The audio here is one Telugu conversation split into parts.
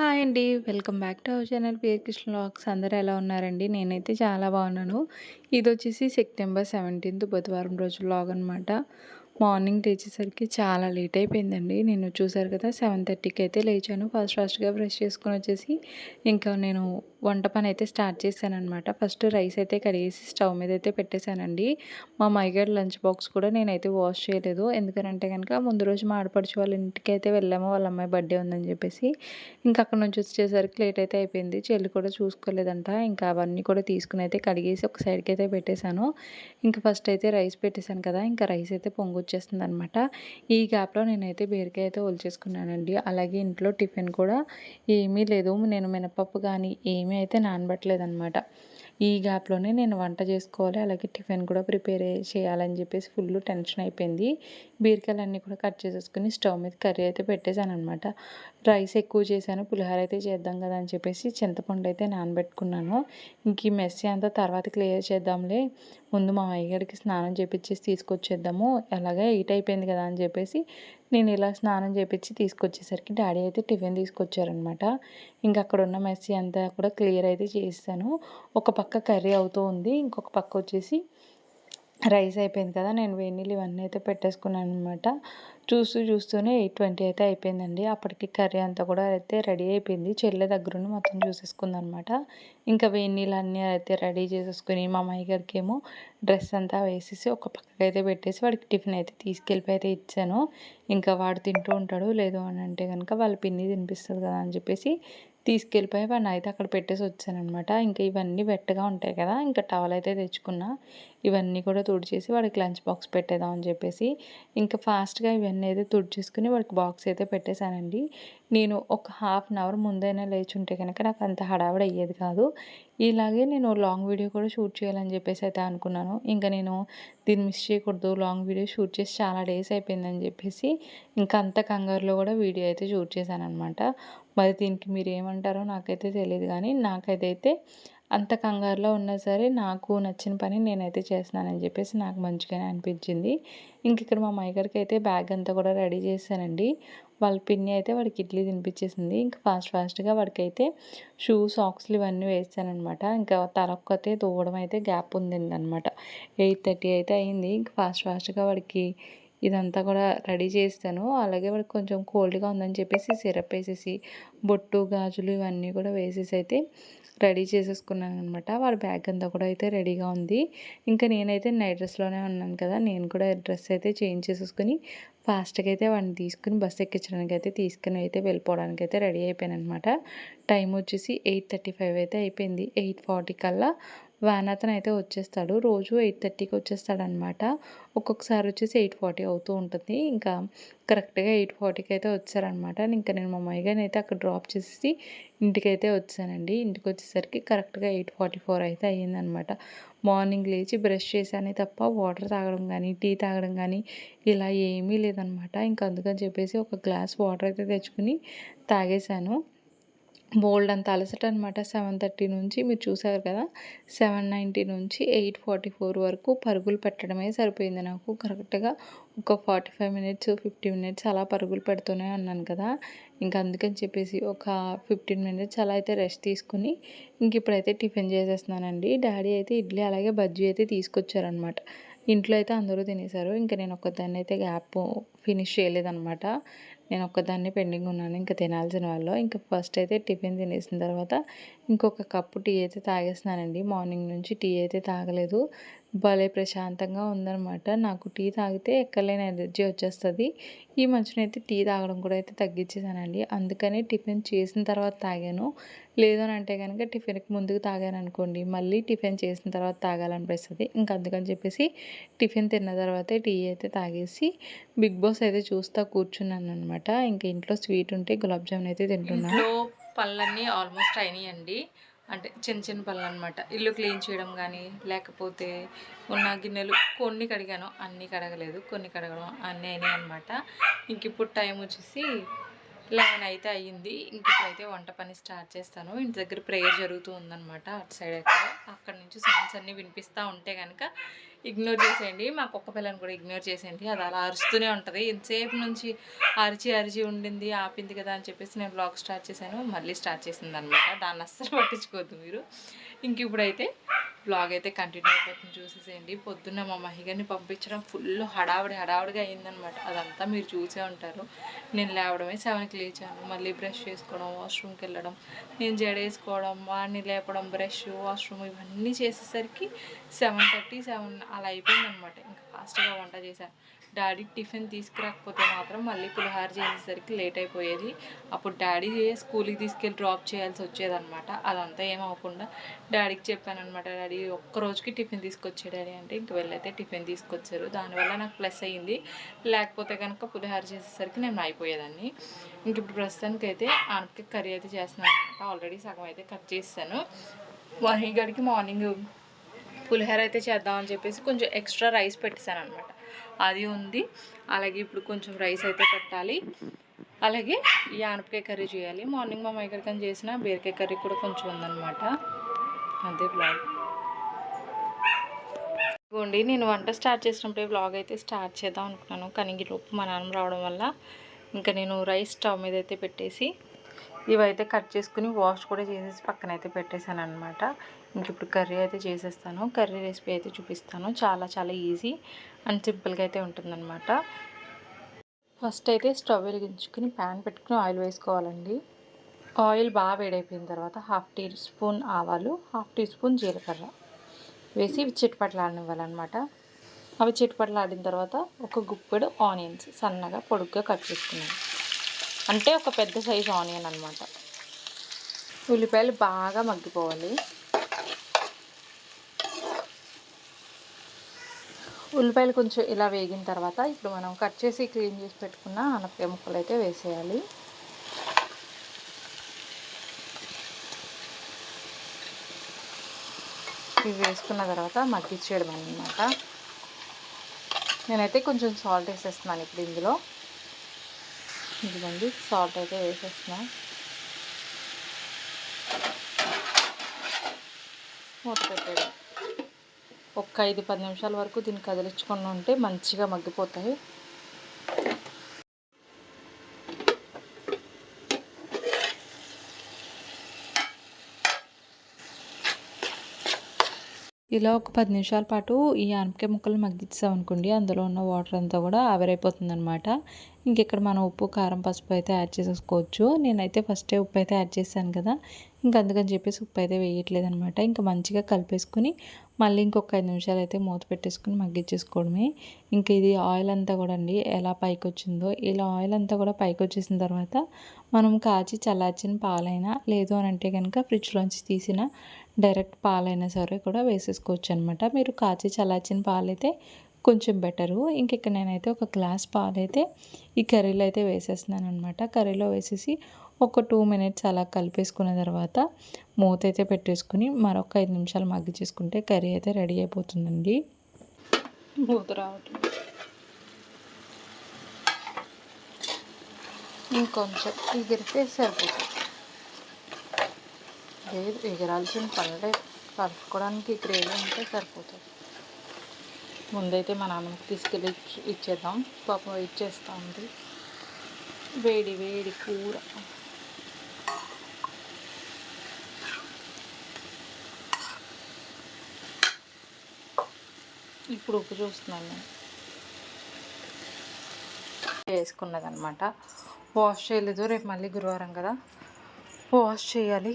హాయ్ అండి. Welcome back to our channel PR Krishna vlogs. అందరూ ఎలా ఉన్నారండి? నేనైతే చాలా బాగున్నాను. ఇది వచ్చేసి సెప్టెంబర్ 17థ్ బుధవారం రోజు వ్లాగ్ అనమాట. మార్నింగ్ లేచేసరికి చాలా లేట్ అయిపోయిందండి. నేను చూసారు కదా 7:30కి అయితే లేచాను. ఫాస్ట్ ఫాస్ట్‌గా బ్రష్ చేసుకుని వచ్చేసి ఇంకా నేను వంట పని అయితే స్టార్ట్ చేశానమాట ఫస్ట్ రైస్ అయితే కడిగేసి స్టవ్ మీద అయితే పెట్టేశానండి. మా మైగాడి లంచ్ బాక్స్ కూడా నేనైతే వాష్ చేయలేదు. ఎందుకనంటే కనుక ముందు రోజు మా ఆడపడుచు వాళ్ళ ఇంటికి అయితే వెళ్ళాము. వాళ్ళ అమ్మాయి బర్త్‌డే ఉందని చెప్పేసి. ఇంకా అక్కడి నుంచి వచ్చేసరికి లేట్ అయితే అయిపోయింది. చెల్లి కూడా చూసుకోలేదంట. ఇంకా అవన్నీ కూడా తీసుకుని అయితే కడిగేసి ఒక సైడ్‌కి అయితే పెట్టేశాను. ఇంకా ఫస్ట్ అయితే రైస్ పెట్టేశాను కదా! ఇంకా రైస్ అయితే పొంగొచ్చేస్తుందనమాట. ఈ గ్యాప్‌లో నేనైతే బీరకాయ అయితే ఒలిచేసుకున్నానండి. అలాగే ఇంట్లో టిఫిన్ కూడా ఏమీ లేదు. నేను మినపప్పు కానీ ఏమీ అయితే నానబెట్టలేదనమాట. ఈ గ్యాప్‌లోనే నేను వంట చేసుకోవాలి. అలాగే టిఫిన్ కూడా ప్రిపేర్ చేయాలని చెప్పేసి ఫుల్ టెన్షన్ అయిపోయింది. బీరకాయలన్నీ కూడా కట్ చేసేసుకొని స్టవ్ మీద కర్రీ అయితే పెట్టేశాననమాట. రైస్ ఎక్కువ చేశాను. పులిహోర అయితే చేద్దాం కదా అని చెప్పేసి చింతపండు అయితే నానబెట్టుకున్నాను. ఇంక ఈ మెస్సీ అంతా తర్వాత క్లియర్ చేద్దాంలే. ముందు మా అయ్యగారికి స్నానం చేపించేసి తీసుకొచ్చేద్దాము. అలాగే ఎయిట్ అయిపోయింది కదా అని చెప్పేసి నేను ఇలా స్నానం చేపించి తీసుకొచ్చేసరికి డాడీ అయితే టిఫిన్ తీసుకొచ్చారనమాట. ఇంకా అక్కడ ఉన్న మెస్సీ అంతా కూడా క్లియర్ అయితే చేస్తాను ఒక పక్క కర్రీ అవుతూ ఉంది. ఇంకొక పక్క వచ్చేసి రైస్ అయిపోయింది కదా! నేను వేడి నీళ్ళు ఇవన్నీ అయితే పెట్టేసుకున్నాను అనమాట చూస్తూ చూస్తూనే 8:20 అయితే అయిపోయిందండి. అప్పటికి కర్రీ అంతా కూడా అయితే రెడీ అయిపోయింది. చెల్లె దగ్గరుండి మొత్తం చూసేసుకుందనమాట. ఇంకా వేడి నీళ్ళు అన్నీ అయితే రెడీ చేసేసుకొని మా అమ్మాయి గారికేమో డ్రెస్ అంతా వేసేసి ఒక పక్కకైతే పెట్టేసి వాడికి టిఫిన్ అయితే తీసుకెళ్ళిపోయి అయితే ఇచ్చాను. ఇంకా వాడు తింటూ ఉంటాడు. లేదు అని అంటే కనుక వాళ్ళ పిన్ని తినిపిస్తుంది కదా అని చెప్పేసి తీసుకెళ్ళిపోయి వాడిని అయితే అక్కడ పెట్టేసి వచ్చానమాట ఇంకా ఇవన్నీ వెట్టగా ఉంటాయి కదా! ఇంకా టవల్ అయితే తెచ్చుకున్నా. ఇవన్నీ కూడా తుడిచేసి వాడికి లంచ్ బాక్స్ పెట్టేద్దాం అని చెప్పేసి ఇంకా ఫాస్ట్‌గా ఇవన్నీ అయితే తుడిచేసుకుని వాడికి బాక్స్ అయితే పెట్టేశానండి. నేను ఒక హాఫ్ అన్ అవర్ ముందైనా లేచుంటే కనుక నాకు అంత హడావిడి అయ్యేది కాదు. ఇలాగే నేను లాంగ్ వీడియో కూడా షూట్ చేయాలని చెప్పేసి అయితే అనుకున్నాను. ఇంకా నేను దీన్ని మిస్ చేయకూడదు. లాంగ్ వీడియో షూట్ చేసి చాలా డేస్ అయిపోయిందని చెప్పేసి ఇంకా అంత కంగారులో కూడా వీడియో అయితే షూట్ చేశాను అనమాట మరి దీనికి మీరు ఏమంటారో నాకైతే తెలియదు కానీ నాకైతే అంత కంగారులో ఉన్నా సరే నాకు నచ్చిన పని నేనైతే చేస్తున్నానని చెప్పేసి నాకు మంచిగానే అనిపించింది. ఇంక ఇక్కడ మా అమ్మాయి అయితే బ్యాగ్ అంతా కూడా రెడీ చేశానండి. వాళ్ళ పిన్ని అయితే వాడికి ఇడ్లీ తినిపించేసింది. ఇంకా ఫాస్ట్ ఫాస్ట్‌గా వాడికైతే షూ, సాక్స్‌లు ఇవన్నీ వేస్తానమాట ఇంకా తలొక్కతే దువ్వడం అయితే గ్యాప్ ఉండిందనమాట. 8:30 అయితే అయింది. ఇంక ఫాస్ట్ ఫాస్ట్‌గా వాడికి ఇదంతా కూడా రెడీ చేస్తాను అలాగే వాడికి కొంచెం కోల్డ్‌గా ఉందని చెప్పేసి సిరప్ వేసేసి బొట్టు, గాజులు ఇవన్నీ కూడా వేసేసి అయితే రెడీ చేసేసుకున్నాననమాట. వాడి బ్యాగ్ అంతా కూడా అయితే రెడీగా ఉంది. ఇంకా నేనైతే నైట్ డ్రెస్‌లోనే ఉన్నాను కదా! నేను కూడా డ్రెస్ అయితే చేంజ్ చేసేసుకుని ఫాస్ట్‌గా అయితే వాడిని తీసుకుని బస్ ఎక్కించడానికి అయితే తీసుకుని అయితే వెళ్ళిపోవడానికి అయితే రెడీ అయిపోయాననమాట. టైం వచ్చేసి 8:35 అయితే అయిపోయింది. 8:40 కల్లా వ్యాన్ అయితే వచ్చేస్తాడు. రోజు 8:30కి వచ్చేస్తాడనమాట. ఒక్కొక్కసారి వచ్చేసి 8:40 అవుతూ ఉంటుంది. ఇంకా కరెక్ట్‌గా 8:40కి అయితే వచ్చారనమాట. ఇంకా నేను మా అమ్మాయి అయితే అక్కడ డ్రాప్ చేసేసి ఇంటికైతే వచ్చానండి. ఇంటికి వచ్చేసరికి కరెక్ట్‌గా 8:44 అయితే అయ్యిందనమాట. మార్నింగ్ లేచి బ్రష్ చేశానే తప్ప వాటర్ తాగడం కానీ, టీ తాగడం కానీ ఇలా ఏమీ లేదనమాట. ఇంకా అందుకని చెప్పేసి ఒక గ్లాస్ వాటర్ అయితే తెచ్చుకొని తాగేశాను. బోల్డ్ అంత అలసట అనమాట. 7:30 నుంచి మీరు చూసారు కదా! 7:90 నుంచి 8:44 వరకు పరుగులు పెట్టడమే సరిపోయింది నాకు. కరెక్ట్‌గా ఒక 45 మినిట్స్, 50 మినిట్స్ అలా పరుగులు పెడుతూనే ఉన్నాను కదా! ఇంకా అందుకని చెప్పేసి ఒక 15 మినిట్స్ అలా అయితే రెస్ట్ తీసుకొని ఇంక ఇప్పుడైతే టిఫిన్ చేసేస్తున్నానండి. డాడీ అయితే ఇడ్లీ అలాగే బజ్జీ అయితే తీసుకొచ్చారనమాట. ఇంట్లో అయితే అందరూ తినేసారు. ఇంక నేను ఒక్కదాన్ని అయితే గ్యాప్ ఫినిష్ చేయలేదనమాట. నేను ఒక్కదాన్ని పెండింగ్ ఉన్నాను ఇంకా తినాల్సిన వాళ్ళు. ఇంకా ఫస్ట్ అయితే టిఫిన్ తినేసిన తర్వాత ఇంకొక కప్పు టీ అయితే తాగేస్తున్నానండి. మార్నింగ్ నుంచి టీ అయితే తాగలేదు. భలే ప్రశాంతంగా ఉందనమాట. నాకు టీ తాగితే ఎక్కడలేని ఎనర్జీ వచ్చేస్తుంది ఈ మధ్యనైతే టీ తాగడం కూడా అయితే తగ్గించేసానండి. అందుకని టిఫిన్ చేసిన తర్వాత తాగాను. లేదు అని అంటే కనుక టిఫిన్‌కి ముందుకు తాగాననుకోండి మళ్ళీ టిఫిన్ చేసిన తర్వాత తాగాలనిపిస్తుంది ఇంకా అందుకని చెప్పేసి టిఫిన్ తిన్న తర్వాతే టీ అయితే తాగేసి బిగ్ బాస్ అయితే చూస్తూ కూర్చున్నాను అనమాట ఇంకా ఇంట్లో స్వీట్ ఉంటే గులాబ్ జామున్ అయితే తింటున్నాను పళ్ళన్నీ పనులన్నీ ఆల్మోస్ట్ అయినాయండి. అంటే చిన్న చిన్న పనులనమాట. ఇల్లు క్లీన్ చేయడం కానీ లేకపోతే ఉన్న గిన్నెలు కొన్ని కడిగాను. అన్నీ కడగలేదు. కొన్ని కడగడం అన్నీ అయినాయనమాట. ఇంక ఇప్పుడు టైం వచ్చేసి లెవెన్ అయితే అయ్యింది. ఇంకైతే వంట పని స్టార్ట్ చేస్తాను. ఇంటి దగ్గర ప్రేయర్ జరుగుతూ ఉందన్నమాట అటు సైడ్ అక్కడ అక్కడ నుంచి సాంగ్స్ అన్నీ వినిపిస్తూ ఉంటే కనుక ఇగ్నోర్ చేసేయండి. మా కుక్క పిల్లని కూడా ఇగ్నోర్ చేసేయండి. అది అలా అరుస్తూనే ఉంటుంది. ఇంతసేపు నుంచి అరిచి అరిచి ఉండింది ఆపింది కదా అని చెప్పేసి నేను బ్లాగ్ స్టార్ట్ చేశాను. మళ్ళీ స్టార్ట్ చేసింది అనమాట దాన్ని అస్సలు పట్టించుకోవద్దు మీరు. ఇంక ఇప్పుడైతే బ్లాగ్ అయితే కంటిన్యూ అయిపోతుంది. చూసేసేయండి. పొద్దున్న మా మహిగారిని పంపించడం ఫుల్ హడావిడి హడావిడిగా అయిందనమాట. అదంతా మీరు చూసే ఉంటారు. నేను లేవడమే సెవెన్కి లేచాను. మళ్ళీ బ్రష్ చేసుకోవడం వాష్రూమ్కి వెళ్ళడం నేను జడేసుకోవడం వాడిని లేపడం బ్రష్ వాష్రూమ్ ఇవన్నీ చేసేసరికి సెవెన్ థర్టీ సెవెన్ అలా అయిపోయిందనమాట. ఇంకా ఫాస్ట్గా వంట చేశాను. డాడీ టిఫిన్ తీసుకురాకపోతే మాత్రం మళ్ళీ పులిహార చేసేసరికి లేట్ అయిపోయేది. అప్పుడు డాడీ స్కూల్కి తీసుకెళ్ళి డ్రాప్ చేయాల్సి వచ్చేదనమాట అదంతా ఏమవకుండా డాడీకి చెప్పాను అనమాట డాడీ ఒక్క రోజుకి టిఫిన్ తీసుకొచ్చే డాడీ. అంటే ఇంక వెళ్ళైతే టిఫిన్ తీసుకొచ్చారు. దానివల్ల నాకు ప్లస్ అయ్యింది. లేకపోతే కనుక పులిహార చేసేసరికి నేను అయిపోయేదాన్ని. ఇంక ఇప్పుడు ప్రస్తుతానికి అయితే ఆనపకి కర్రీ అయితే చేస్తున్నాను అనమాట ఆల్రెడీ సగం అయితే కట్ చేస్తాను మహిగడికి మార్నింగ్ పులిహోర అయితే చేద్దామని చెప్పేసి కొంచెం ఎక్స్ట్రా రైస్ పెట్టేశాను అనమాట అది ఉంది. అలాగే ఇప్పుడు కొంచెం రైస్ అయితే పెట్టాలి. అలాగే ఈ ఆనపకాయ కర్రీ చేయాలి. మార్నింగ్ మా మైకరికని చేసిన బీరకాయ కర్రీ కూడా కొంచెం ఉందన్నమాట. అదే బ్లాగ్ ఇదిగోండి నేను వంట స్టార్ట్ చేసినప్పుడే బ్లాగ్ అయితే స్టార్ట్ చేద్దాం అనుకున్నాను. కానీ ఈ లోపు మా నాన్న రావడం వల్ల ఇంకా నేను రైస్ స్టవ్ మీద అయితే పెట్టేసి ఇవైతే కట్ చేసుకుని వాష్ కూడా చేసేసి పక్కన అయితే పెట్టేశాను అనమాట ఇంక ఇప్పుడు కర్రీ అయితే చేసేస్తాను. కర్రీ రెసిపీ అయితే చూపిస్తాను. చాలా చాలా ఈజీ అండ్ సింపుల్గా అయితే ఉంటుందన్నమాట. ఫస్ట్ అయితే స్టవ్ వెలిగించుకుని ప్యాన్ పెట్టుకుని ఆయిల్ వేసుకోవాలండి. ఆయిల్ బాగా వేడైపోయిన తర్వాత హాఫ్ టీ స్పూన్ ఆవాలు హాఫ్ టీ స్పూన్ జీలకర్ర వేసి చిట్పట్లాడనివ్వాలన్నమాట. అవి చిట్పట్లాడిన తర్వాత ఒక గుప్పెడు ఆనియన్స్ సన్నగా పొడుగ్గా కట్ చేసుకున్నాను. అంటే ఒక పెద్ద సైజు ఆనియన్ అనమాట ఉల్లిపాయలు బాగా మగ్గిపోవాలి. ఉల్లిపాయలు కొంచెం ఇలా వేగిన తర్వాత ఇప్పుడు మనం కట్ చేసి క్లీన్ చేసి పెట్టుకున్న అనపకాయ ముక్కలు అయితే వేసేయాలి. ఇవి వేసుకున్న తర్వాత మగ్గించేయడం అనమాట నేనైతే కొంచెం సాల్ట్ వేసేస్తున్నాను ఇప్పుడు ఇందులో. ఇదిగోండి సాల్ట్ అయితే వేసేస్తున్నా. మూత పెట్టేది ఐదు పది నిమిషాల వరకు దీన్ని కదిలించుకొని ఉంటే మంచిగా మగ్గిపోతాయి. ఇలా ఒక పది నిమిషాల పాటు ఈ ఆనపకాయ ముక్కలు మగ్గించాం అనుకోండి అందులో ఉన్న వాటర్ అంతా కూడా ఆవిరైపోతుంది అనమాట ఇంకెక్కడ మనం ఉప్పు కారం పసుపు అయితే యాడ్ చేసేసుకోవచ్చు. నేనైతే ఫస్టే ఉప్పు అయితే యాడ్ చేశాను కదా ఇంకా అందుకని చెప్పేసి ఉప్పు అయితే వేయట్లేదు అనమాట ఇంకా మంచిగా కలిపేసుకుని మళ్ళీ ఇంకొక ఐదు నిమిషాలు అయితే మూత పెట్టేసుకుని మగ్గించేసుకోవడమే ఇంకా ఇది ఆయిల్ అంతా కూడా అండి ఎలా పైకి వచ్చిందో ఇలా ఆయిల్ అంతా కూడా పైకి వచ్చేసిన తర్వాత మనం కాచి చల్లార్చిన పాలైనా లేదు అని అంటే కనుక ఫ్రిడ్జ్లోంచి తీసిన డైరెక్ట్ పాలైనా సరే కూడా వేసేసుకోవచ్చు అనమాట మీరు కాచి చల్లార్చిన పాలైతే కొంచెం బెటరు. ఇంక ఇక్కడ నేనైతే ఒక గ్లాస్ పాలైతే ఈ కర్రీలో అయితే వేసేస్తున్నాను అనమాట కర్రీలో వేసేసి ఒక టూ మినిట్స్ అలా కలిపేసుకున్న తర్వాత మూత అయితే పెట్టేసుకుని మరొక ఐదు నిమిషాలు మగ్గి చేసుకుంటే కర్రీ అయితే రెడీ అయిపోతుందండి. మూత రావట్లేదు. ఇంకొంచెం ఎగిరితే సరిపోతుంది. లేదు ఎగరాల్సిన పనులే. కలుపుకోవడానికి గ్రేవీ ఉంటే సరిపోతుంది. ముందైతే మా నాన్నకి తీసుకెళ్ళి ఇచ్చేద్దాం. పాప వెయిట్ చేస్తూ ఉంది. వేడి వేడి కూర. ఇప్పుడు ఉప్పు చూస్తున్నాను నేను. వేసుకున్నదనమాట వాష్ చేయలేదు రేపు మళ్ళీ గురువారం కదా. వాష్ చేయాలి.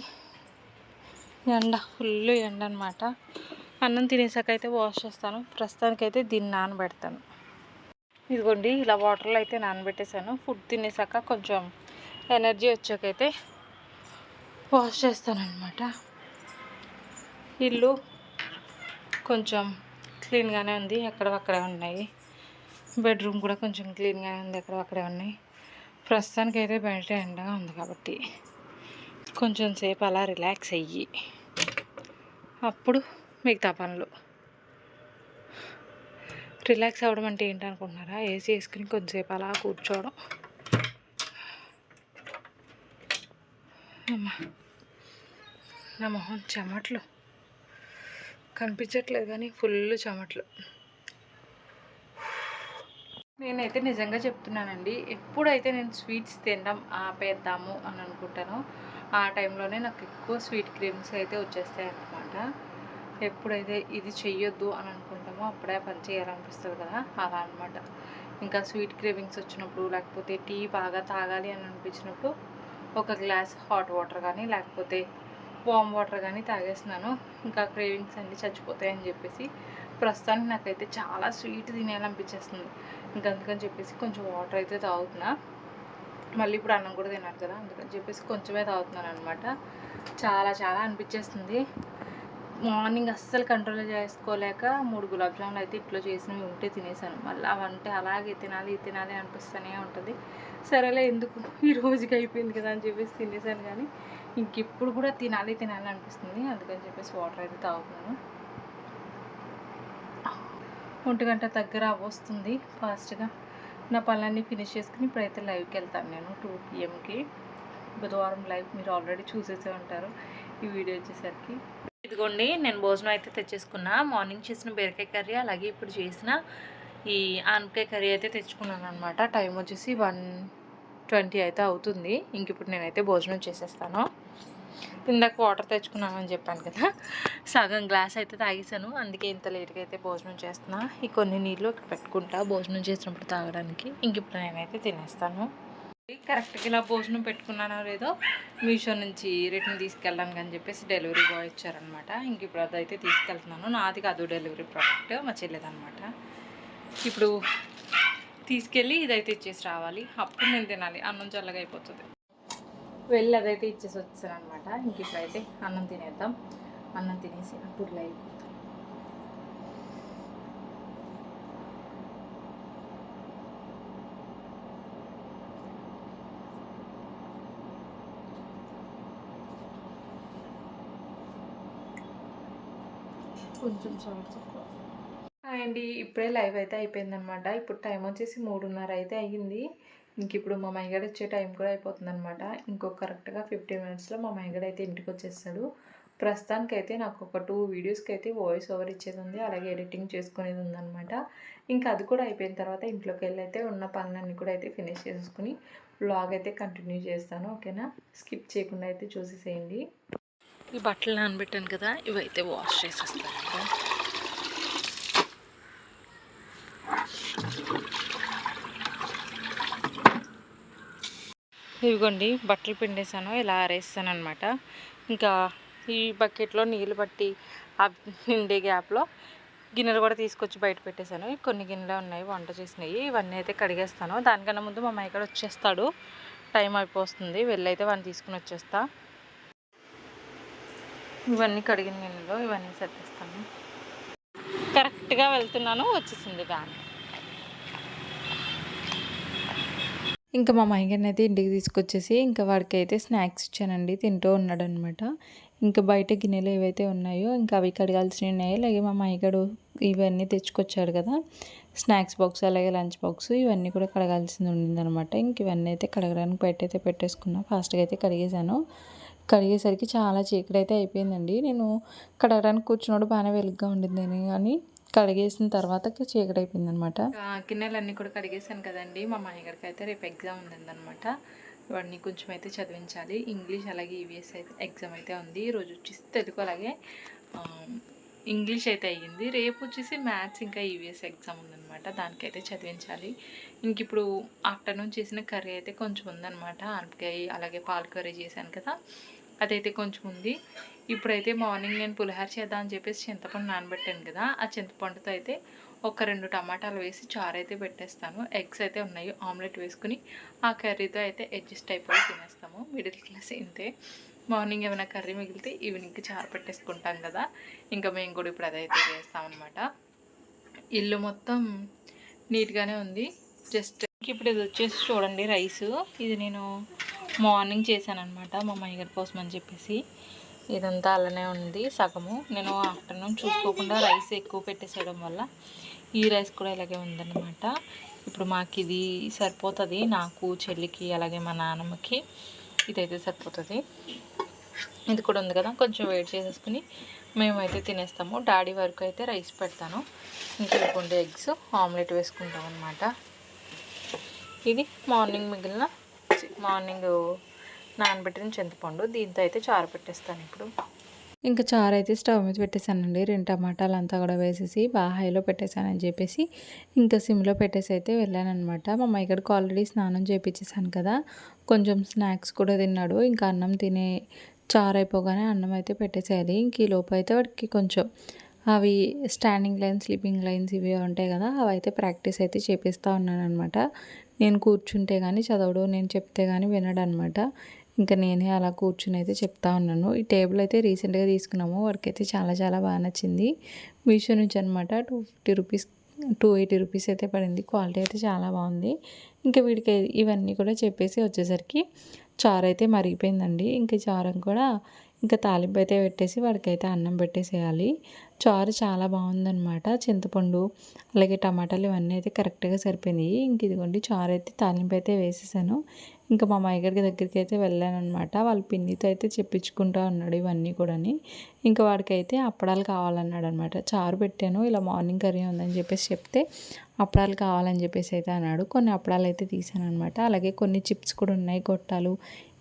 ఎండ ఫుల్ ఎండ అనమాట అన్నం తినేసాక అయితే వాష్ చేస్తాను. ప్రస్తుతానికైతే దీన్ని నానబెడతాను. ఇదిగోండి ఇలా వాటర్లో అయితే నానబెట్టేశాను ఫుడ్ తినేసాక కొంచెం ఎనర్జీ వచ్చాకైతే వాష్ చేస్తాను అనమాట ఇల్లు కొంచెం క్లీన్గానే ఉంది ఎక్కడవక్కడే ఉన్నాయి. బెడ్రూమ్ కూడా కొంచెం క్లీన్గానే ఉంది ఎక్కడవక్కడే ఉన్నాయి. ప్రస్తుతానికి అయితే బయట ఎండగా ఉంది కాబట్టి. కొంచెం సేపు అలా రిలాక్స్ అయ్యి అప్పుడు మిగతా పనులు. రిలాక్స్ అవ్వడం అంటే ఏంటనుకుంటున్నారా? ఏసీ వేసుకుని కొంచెంసేపు అలా కూర్చోవడం. అమ్మా నా మొహం చెమట్లు. కనిపించట్లేదు కానీ ఫుల్ చెమట్లు. నేనైతే నిజంగా చెప్తున్నానండి ఎప్పుడైతే నేను స్వీట్స్ తినడం ఆపేద్దాము అని అనుకుంటానో ఆ టైంలోనే నాకు ఎక్కువ స్వీట్ క్రీమ్స్ అయితే వచ్చేస్తాయి అన్నమాట ఎప్పుడైతే ఇది చెయ్యొద్దు అని అనుకుంటామో అప్పుడే పని చేయాలనిపిస్తుంది కదా అలా అనమాట ఇంకా స్వీట్ క్రేవింగ్స్ వచ్చినప్పుడు లేకపోతే టీ బాగా తాగాలి అని అనిపించినప్పుడు ఒక గ్లాస్ హాట్ వాటర్ కానీ లేకపోతే వామ్ వాటర్ కానీ తాగేస్తున్నాను. ఇంకా క్రేవింగ్స్ అన్నీ చచ్చిపోతాయని చెప్పేసి ప్రస్తుతానికి నాకైతే చాలా స్వీట్ తినేయాలనిపించేస్తుంది. ఇంకా అందుకని చెప్పేసి కొంచెం వాటర్ అయితే తాగుతున్నా. మళ్ళీ ఇప్పుడు అన్నం కూడా తినాలి కదా అందుకని చెప్పేసి కొంచెమే తాగుతున్నాను అనమాట చాలా చాలా అనిపించేస్తుంది. మార్నింగ్ అస్సలు కంట్రోల్ చేసుకోలేక మూడు గులాబ్ జాములు అయితే ఇట్లా చేసినవి ఉంటే తినేసాను. మళ్ళీ అవంటే అలాగే తినాలి తినాలి అనిపిస్తూనే ఉంటుంది. సరేలే ఎందుకు? ఈ రోజుకి అయిపోయింది కదా అని చెప్పేసి తినేసాను కానీ ఇంకెప్పుడు కూడా తినాలి తినాలి అనిపిస్తుంది. అందుకని చెప్పేసి వాటర్ అయితే తాగుతున్నాను. ఒంటి గంట దగ్గర వస్తుంది ఫాస్ట్గా. నా పనులన్నీ ఫినిష్ చేసుకుని ఇప్పుడైతే లైవ్కి వెళ్తాను నేను టూ పిఎంకి బుధవారం లైవ్ మీరు ఆల్రెడీ చూసేసే ఉంటారు. ఈ వీడియో వచ్చేసరికి. ఇదిగోండి నేను భోజనం అయితే తెచ్చేసుకున్నా. మార్నింగ్ చేసిన బీరకాయ కర్రీ అలాగే ఇప్పుడు చేసిన ఈ ఆనపకాయ కర్రీ అయితే తెచ్చుకున్నాను అనమాట టైం వచ్చేసి వన్ ట్వంటీ అయితే అవుతుంది. ఇంక ఇప్పుడు నేనైతే భోజనం చేసేస్తాను. ఇందాక వాటర్ తెచ్చుకున్నామని చెప్పాను కదా. సగం గ్లాస్ అయితే తాగేసాను అందుకే ఇంత లేట్గా అయితే భోజనం చేస్తున్నా. ఈ కొన్ని నీళ్ళు ఇక్కడ పెట్టుకుంటా భోజనం చేసినప్పుడు తాగడానికి. ఇంక ఇప్పుడు నేనైతే తినేస్తాను. కరెక్ట్గా ఇలా భోజనం పెట్టుకున్నానో లేదో మీషో నుంచి రిటర్న్ తీసుకెళ్ళడానికి అని చెప్పేసి డెలివరీ బాయ్ ఇచ్చారనమాట. ఇంక ఇప్పుడు అదైతే తీసుకెళ్తున్నాను. నాది కాదు డెలివరీ ప్రోడక్ట్ మా చెల్లెదనమాట. ఇప్పుడు తీసుకెళ్ళి ఇదైతే ఇచ్చేసి రావాలి. అప్పుడు నేను తినాలి. అన్నం చల్లగా అయిపోతుంది. వెళ్ళి అదైతే ఇచ్చేసి వచ్చాను అనమాట ఇంక ఇప్పుడైతే అన్నం తినేద్దాం. అన్నం తినేసి అప్పుడు లైవ్ కొంచెం సాల్ట్ అండి ఇప్పుడే లైవ్ అయితే అయిపోయిందనమాట. ఇప్పుడు టైం వచ్చేసి మూడున్నర అయితే అయ్యింది. ఇంక ఇప్పుడు మా మైగడ వచ్చే టైం కూడా అయిపోతుంది అనమాట ఇంకో కరెక్ట్గా ఫిఫ్టీన్ మినిట్స్లో మా మైగడ అయితే ఇంటికి వచ్చేస్తాడు. ప్రస్తుతానికైతే నాకు ఒక టూ వీడియోస్కి అయితే వాయిస్ ఓవర్ ఇచ్చేది ఉంది. అలాగే ఎడిటింగ్ చేసుకునేది ఉందన్నమాట. ఇంకా అది కూడా అయిపోయిన తర్వాత ఇంట్లోకి వెళ్ళి అయితే ఉన్న పనులన్నీ కూడా అయితే ఫినిష్ చేసుకుని బ్లాగ్ అయితే కంటిన్యూ చేస్తాను. ఓకేనా స్కిప్ చేయకుండా అయితే చూసేసేయండి. ఈ బట్టలు నానబెట్టాను కదా ఇవైతే వాష్ చేసేస్తాను. ఇవిగోండి బట్టలు పిండేసాను ఇలా ఆరేస్తాను అనమాట ఇంకా ఈ బకెట్లో నీళ్ళు పట్టి ఆ నిండే గ్యాప్లో గిన్నెలు కూడా తీసుకొచ్చి బయట పెట్టేశాను. కొన్ని గిన్నెలు ఉన్నాయి వంట చేసినవి. ఇవన్నీ అయితే కడిగేస్తాను. దానికన్నా ముందు మా అమ్మాయి ఇక్కడ వచ్చేస్తాడు. టైం అయిపోతుంది వెళ్ళైతే వాడిని తీసుకుని వచ్చేస్తా. ఇవన్నీ కడిగిన గిన్నెలో ఇవన్నీ సర్దిస్తాను. కరెక్ట్గా వెళ్తున్నాను వచ్చేసింది వ్యాన్ ఇంకా మా మైగన్ అయితే ఇంటికి తీసుకొచ్చేసి ఇంకా వాడికి అయితే స్నాక్స్ ఇచ్చానండి. తింటూ ఉన్నాడనమాట ఇంకా బయట గిన్నెలు ఏవైతే ఉన్నాయో ఇంకా అవి కడగాల్సినవి ఉన్నాయి అలాగే మా మైగడు ఇవన్నీ తెచ్చుకొచ్చాడు కదా స్నాక్స్ బాక్స్ అలాగే లంచ్ బాక్స్ ఇవన్నీ కూడా కడగాల్సింది ఉండిందనమాట ఇంక ఇవన్నీ అయితే కడగడానికి బయట అయితే పెట్టేసుకున్నా ఫాస్ట్గా అయితే కడిగేశాను. కడిగేసరికి చాలా చీకటి అయితే అయిపోయిందండి. నేను కడగడానికి కూర్చున్నాడు బాగానే వెలుగ్గా ఉండిందని కానీ కడిగేసిన తర్వాత చీకటి అయిపోయింది అనమాట గిన్నెలన్నీ కూడా కడిగేసాను కదండి. మా మాయగారికి అయితే రేపు ఎగ్జామ్ ఉందన్నమాట వాడిని కొంచెం అయితే చదివించాలి. ఇంగ్లీష్ అలాగే ఈవీఎస్ అయితే ఎగ్జామ్ అయితే ఉంది. ఈరోజు వచ్చేసి తెలుగు అలాగే ఇంగ్లీష్ అయితే అయ్యింది. రేపు వచ్చేసి మ్యాథ్స్ ఇంకా ఈవీఎస్ ఎగ్జామ్ ఉందనమాట. దానికైతే చదివించాలి. ఇంక ఇప్పుడు ఆఫ్టర్నూన్ చేసిన కర్రీ అయితే కొంచెం ఉందనమాట. ఆనపకాయ అలాగే పాలు కర్రీ చేశాను కదా. అదైతే కొంచెం ఉంది. ఇప్పుడైతే మార్నింగ్ నేను పులిహార చేద్దాం అని చెప్పేసి చింతపండు నానబెట్టాను కదా ఆ చింతపండుతో అయితే ఒక రెండు టమాటాలు వేసి చారు అయితే పెట్టేస్తాను. ఎగ్స్ అయితే ఉన్నాయి ఆమ్లెట్ వేసుకుని ఆ కర్రీతో అయితే అడ్జస్ట్ అయిపోయి తినేస్తాము. మిడిల్ క్లాస్ ఇంతే. మార్నింగ్ ఏమైనా కర్రీ మిగిలితే ఈవినింగ్కి చారు పెట్టేసుకుంటాం కదా ఇంకా మేము కూడా ఇప్పుడు అదైతే చేస్తామన్నమాట. ఇల్లు మొత్తం నీట్గానే ఉంది. జస్ట్ ఇప్పుడు ఇది వచ్చేసి చూడండి రైస్. ఇది నేను మార్నింగ్ చేశాను అనమాట మా మయ్యగారి కోసం అని చెప్పేసి. ఇదంతా అలానే ఉంది సగము. నేను ఆఫ్టర్నూన్ చూసుకోకుండా రైస్ ఎక్కువ పెట్టేసేయడం వల్ల ఈ రైస్ కూడా ఇలాగే ఉందన్నమాట. ఇప్పుడు మాకు ఇది సరిపోతుంది. నాకు చెల్లికి అలాగే మా నాన్నమ్మకి ఇదైతే సరిపోతుంది. ఇది కూడా ఉంది కదా కొంచెం వెయిట్ చేసేసుకుని మేమైతే తినేస్తాము. డాడీ వరకు అయితే రైస్ పెడతాను. ఇంకా ఇవ్వండి ఎగ్స్ ఆమ్లెట్ వేసుకుంటాం అనమాట ఇది మార్నింగ్ మిగిలిన మార్నింగ్ నానబెట్టిన చింతపండు దీంతో అయితే చారు పెట్టేస్తాను ఇప్పుడు. ఇంకా చారు అయితే స్టవ్ మీద పెట్టేశానండి. రెండు టమాటాలు అంతా కూడా వేసేసి బాగా హైలో పెట్టేశానని చెప్పేసి ఇంకా సిమ్లో పెట్టేసి అయితే వెళ్ళానమాట మా అమ్మయ్యగడికి ఆల్రెడీ స్నానం చేయించేసాను కదా. కొంచెం స్నాక్స్ కూడా తిన్నాడు. ఇంకా అన్నం తినే చారు అయిపోగానే అన్నం అయితే పెట్టేసేయాలి. ఇంక ఈ లోపు అయితే వాడికి కొంచెం అవి స్టాండింగ్ లైన్స్ స్లీపింగ్ లైన్స్ ఇవి ఉంటాయి కదా అవి అయితే ప్రాక్టీస్ అయితే చేపిస్తూ ఉన్నాను అనమాట నేను కూర్చుంటే కానీ చదవడు నేను చెప్తే కానీ వినడు అనమాట ఇంకా నేనే అలా కూర్చుని అయితే చెప్తా ఉన్నాను. ఈ టేబుల్ అయితే రీసెంట్గా తీసుకున్నాము. వర్క్ అయితే చాలా చాలా బాగా నచ్చింది. మీషో నుంచి అనమాట two fifty rupees two eighty rupees అయితే పడింది. క్వాలిటీ అయితే చాలా బాగుంది. ఇంకా వీడికి ఇవన్నీ కూడా చెప్పేసి వచ్చేసరికి చారు అయితే మరిగిపోయిందండి. ఇంకా చారం కూడా ఇంకా తాలింపు అయితే పెట్టేసి వాడికైతే అన్నం పెట్టేసేయాలి. చారు చాలా బాగుందనమాట చింతపండు అలాగే టమాటాలు ఇవన్నీ అయితే కరెక్ట్గా సరిపోయినాయి. ఇంక ఇదిగోండి చారు అయితే తాలింపు అయితే వేసేసాను. ఇంకా మా మాయగడికి దగ్గరికి అయితే వెళ్ళాను అనమాట వాళ్ళ పిన్నితో అయితే చెప్పించుకుంటా ఉన్నాడు ఇవన్నీ కూడాని. ఇంకా వాడికైతే అప్పడాలు కావాలన్నాడు అనమాట చారు పెట్టాను ఇలా మార్నింగ్ కర్రీ ఉందని చెప్పేసి చెప్తే అప్పడాలు కావాలని చెప్పేసి అయితే అన్నాడు. కొన్ని అప్పడాలు అయితే తీసాను అనమాట అలాగే కొన్ని చిప్స్ కూడా ఉన్నాయి గొట్టాలు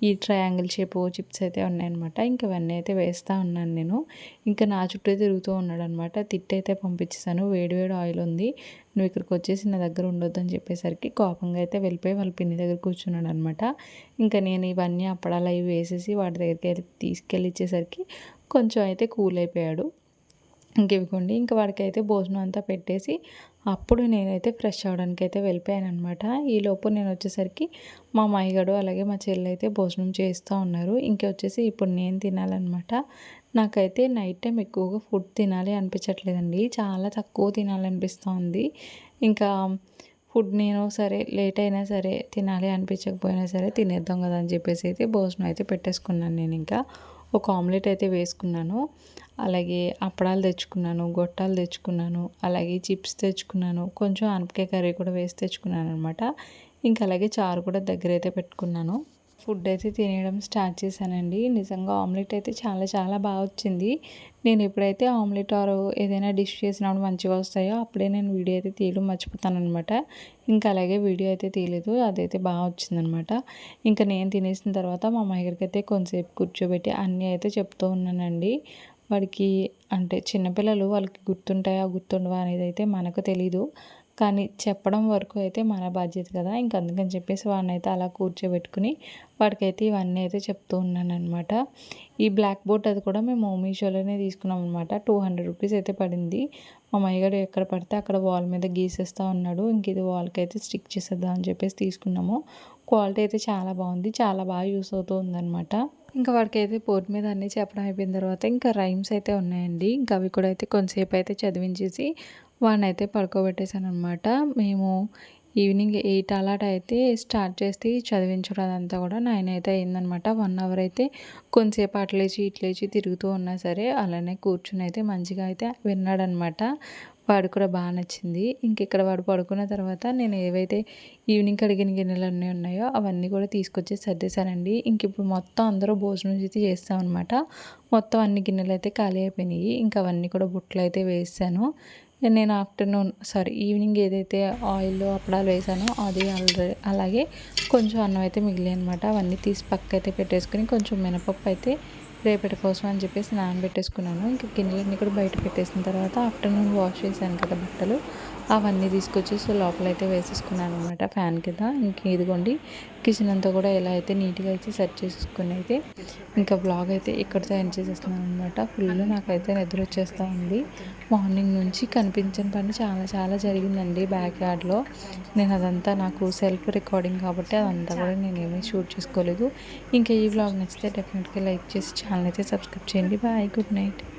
ఈ ట్రయాంగిల్ షేప్ చిప్స్ అయితే ఉన్నాయన్నమాట. ఇంకా ఇవన్నీ అయితే వేస్తూ ఉన్నాను నేను. ఇంకా నా చుట్టూ తిరుగుతూ ఉన్నాడు అనమాట తిట్టయితే పంపించేసాను వేడి వేడి ఆయిల్ ఉంది. నువ్వు ఇక్కడికి వచ్చేసి నా దగ్గర ఉండొద్దు అని చెప్పేసరికి కోపంగా అయితే వెళ్ళిపోయి వాళ్ళ పిన్ని దగ్గర కూర్చున్నాడు అనమాట ఇంకా నేను ఇవన్నీ అప్పడాలు అవి వేసేసి వాడి దగ్గరికి అయితే తీసుకెళ్ళి ఇచ్చేసరికి కొంచెం అయితే కూల్ అయిపోయాడు. ఇంకివ్వకండి ఇంకా వాడికైతే భోజనం అంతా పెట్టేసి అప్పుడు నేనైతే ఫ్రెష్ అవ్వడానికి అయితే వెళ్ళిపోయాను అనమాట ఈలోపు నేను వచ్చేసరికి మా మైగడు అలాగే మా చెల్లి అయితే భోజనం చేస్తూ ఉన్నారు. ఇంకా వచ్చేసి ఇప్పుడు నేను తినాలన్నమాట. నాకైతే నైట్ టైం ఎక్కువగా ఫుడ్ తినాలి అనిపించట్లేదండి. చాలా తక్కువ తినాలనిపిస్తుంది ఇంకా ఫుడ్ నేను సరే లేట్ అయినా సరే తినాలి అనిపించకపోయినా సరే తినేద్దాం కదా అని చెప్పేసి అయితే భోజనం అయితే పెట్టేసుకున్నాను నేను. ఇంకా ఒక ఆమ్లెట్ అయితే వేసుకున్నాను. అలాగే అప్పడాలు తెచ్చుకున్నాను గొట్టాలు తెచ్చుకున్నాను అలాగే చిప్స్ తెచ్చుకున్నాను కొంచెం అనపకాయ కర్రీ కూడా వేసి తెచ్చుకున్నాను అనమాట ఇంకా అలాగే చారు కూడా దగ్గర అయితే పెట్టుకున్నాను. ఫుడ్ అయితే తినేయడం స్టార్ట్ చేశానండి. నిజంగా ఆమ్లెట్ అయితే చాలా చాలా బాగా వచ్చింది. నేను ఎప్పుడైతే ఆమ్లెట్ ఆర్ ఏదైనా డిష్ చేసినప్పుడు మంచిగా వస్తాయో అప్పుడే నేను వీడియో అయితే తీయడం మర్చిపోతానమాట ఇంకా అలాగే వీడియో అయితే తీయలేదు అదైతే బాగా వచ్చిందనమాట ఇంకా నేను తినేసిన తర్వాత మా దగ్గరికి అయితే కొంతసేపు కూర్చోబెట్టి అన్నీ అయితే చెప్తూ ఉన్నానండి. వాడికి అంటే చిన్నపిల్లలు వాళ్ళకి గుర్తుంటాయా గుర్తుండవా అనేది అయితే మనకు తెలీదు. కానీ చెప్పడం వరకు అయితే మన బాధ్యత కదా. ఇంక అందుకని చెప్పేసి వాడిని అయితే అలా కూర్చోబెట్టుకుని వాడికైతే ఇవన్నీ అయితే చెప్తూ ఉన్నాను అనమాట ఈ బ్లాక్ బోర్డ్ అది కూడా మేము మీషోలోనే తీసుకున్నాం అనమాట టూ హండ్రెడ్ రూపీస్ అయితే పడింది. మా మయ్యగాడు ఎక్కడ పడితే అక్కడ వాల్ మీద గీసేస్తూ ఉన్నాడు. ఇంక ఇది వాల్కి అయితే స్టిక్ చేసేద్దాం అని చెప్పేసి తీసుకున్నాము. క్వాలిటీ అయితే చాలా బాగుంది. చాలా బాగా యూస్ అవుతూ ఉందన్నమాట. ఇంకా వాడికి అయితే బోర్డు మీద అన్నీ చెప్పడం అయిపోయిన తర్వాత ఇంకా రైమ్స్ అయితే ఉన్నాయండి. ఇంకా అవి కూడా అయితే కొంతసేపు అయితే చదివించేసి వాడిని అయితే పడుకోబెట్టేశాను అనమాట మేము ఈవినింగ్ ఎయిట్ అలాట అయితే స్టార్ట్ చేసి చదివించడం అదంతా కూడా నైన్ అయితే అయిందనమాట వన్ అవర్ అయితే కొంతసేపు అట్లేచి ఇట్లేచి తిరుగుతూ ఉన్నా సరే అలానే కూర్చుని అయితే మంచిగా అయితే విన్నాడనమాట వాడు కూడా బాగా నచ్చింది. ఇంక ఇక్కడ వాడు పడుకున్న తర్వాత నేను ఏవైతే ఈవినింగ్ కడిగిన గిన్నెలు అన్నీ ఉన్నాయో అవన్నీ కూడా తీసుకొచ్చి సర్దేశానండి. ఇంక ఇప్పుడు మొత్తం అందరూ భోజనం అయితే చేస్తామన్నమాట. మొత్తం అన్ని గిన్నెలు అయితే ఖాళీ అయిపోయినాయి. ఇంకా అవన్నీ కూడా బుట్టలు అయితే వేసాను. నేను ఆఫ్టర్నూన్ సారీ ఈవినింగ్ ఏదైతే ఆయిల్ అప్పడాలు వేసానో అది ఆల్రెడీ అలాగే కొంచెం అన్నం అయితే మిగిలిన అనమాట అవన్నీ తీసి పక్క అయితే పెట్టేసుకుని కొంచెం మినపప్పు అయితే రేపటి కోసం అని చెప్పేసి నానబెట్టేసుకున్నాను. ఇంకా గిన్నెలన్నీ కూడా బయట పెట్టేసిన తర్వాత ఆఫ్టర్నూన్ వాష్ చేశాను కదా బట్టలు. అవన్నీ తీసుకొచ్చేసి లోపల అయితే వేసేసుకున్నాను అనమాట ఫ్యాన్ కింద. ఇంక ఇదిగోండి కిచెన్ అంతా కూడా ఎలా అయితే నీట్గా అయితే సెట్ చేసుకుని అయితే ఇంకా బ్లాగ్ అయితే ఇక్కడితో ఎండ్ చేసేస్తున్నాను అనమాట ఫుల్ నాకైతే నిద్ర వచ్చేస్తూ ఉంది. మార్నింగ్ నుంచి కనిపించిన పని చాలా చాలా జరిగిందండి బ్యాక్ యార్డ్లో నేను అదంతా నాకు సెల్ఫ్ రికార్డింగ్ కాబట్టి అదంతా కూడా నేను ఏమీ షూట్ చేసుకోలేదు. ఇంకా ఈ బ్లాగ్ నచ్చితే డెఫినెట్గా లైక్ చేసి ఛానల్ అయితే సబ్స్క్రైబ్ చేయండి. Bye good night